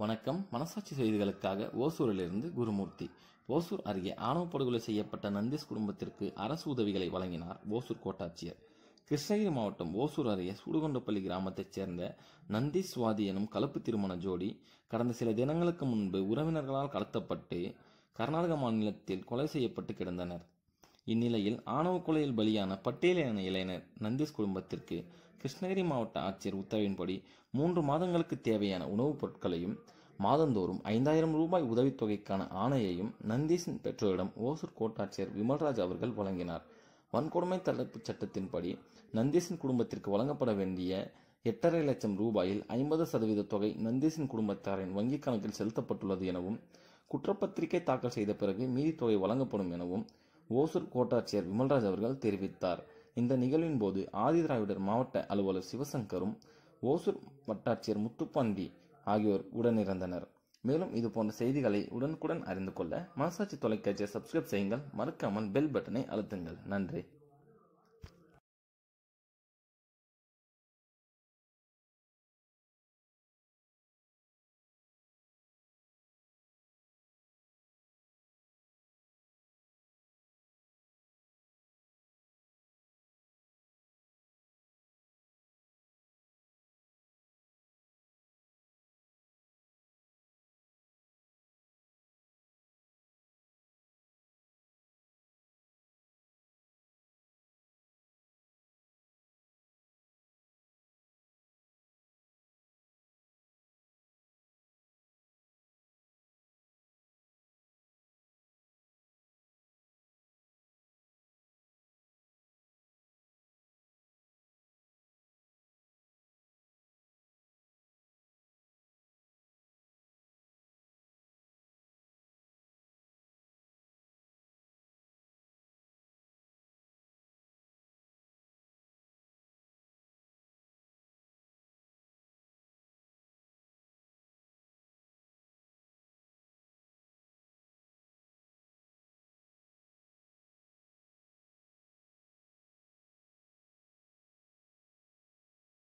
வணக்கம். மனசாட்சி செய்திகளுக்காக ஓசூரிலிருந்து குருமூர்த்தி. ஓசூர் அருகே ஆணவ படுகொலை செய்யப்பட்ட நந்திஸ் குடும்பத்திற்கு அரசு உதவிகளை வழங்கினார் ஓசூர் கோட்டாட்சியர். கிருஷ்ணகிரி மாவட்டம் ஓசூர் அருகே சூடுகொண்டப்பள்ளி கிராமத்தைச் சேர்ந்த நந்தி சுவாதி எனும் கலப்பு திருமண ஜோடி கடந்த சில தினங்களுக்கு முன்பு உறவினர்களால் கடத்தப்பட்டு கர்நாடக மாநிலத்தில் கொலை செய்யப்பட்டு கிடந்தனர். இந்நிலையில் ஆணவ கொலையில் பலியான பட்டேல் என இளைஞர் நந்தீஷ் குடும்பத்திற்கு கிருஷ்ணகிரி மாவட்ட ஆட்சியர் உத்தரவின்படி மூன்று மாதங்களுக்கு தேவையான உணவுப் பொருட்களையும் மாதந்தோறும் ஐந்தாயிரம் ரூபாய் உதவித்தொகைக்கான ஆணையையும் நந்தீஷின் பெற்றோரிடம் ஓசூர் கோட்டாட்சியர் விமல்ராஜ் அவர்கள் வழங்கினார். வன்கொடுமை தடுப்பு சட்டத்தின்படி நந்தீஷின் குடும்பத்திற்கு வழங்கப்பட வேண்டிய எட்டரை லட்சம் ரூபாயில் ஐம்பது சதவீத தொகை நந்தீஷின் குடும்பத்தாரின் வங்கிக் கணக்கில் செலுத்தப்பட்டுள்ளது எனவும் குற்றப்பத்திரிகை தாக்கல் செய்த பிறகு மீதி தொகை வழங்கப்படும் எனவும் ஓசூர் கோட்டாட்சியர் விமல்ராஜ் அவர்கள் தெரிவித்தார். இந்த நிகழ்வின் போது ஆதிதிராவிடர் மாவட்ட அலுவலர் சிவசங்கரும் ஓசூர் வட்டாட்சியர் முத்துப்பாண்டி ஆகியோர் உடனிருந்தனர். மேலும் இது போன்ற செய்திகளை உடனுக்குடன் அறிந்து கொள்ள மனசாட்சி தொலைக்காட்சியை சப்ஸ்கிரைப் செய்யுங்கள். மறக்காமல் பெல் பட்டனை அழுத்துங்கள். நன்றி.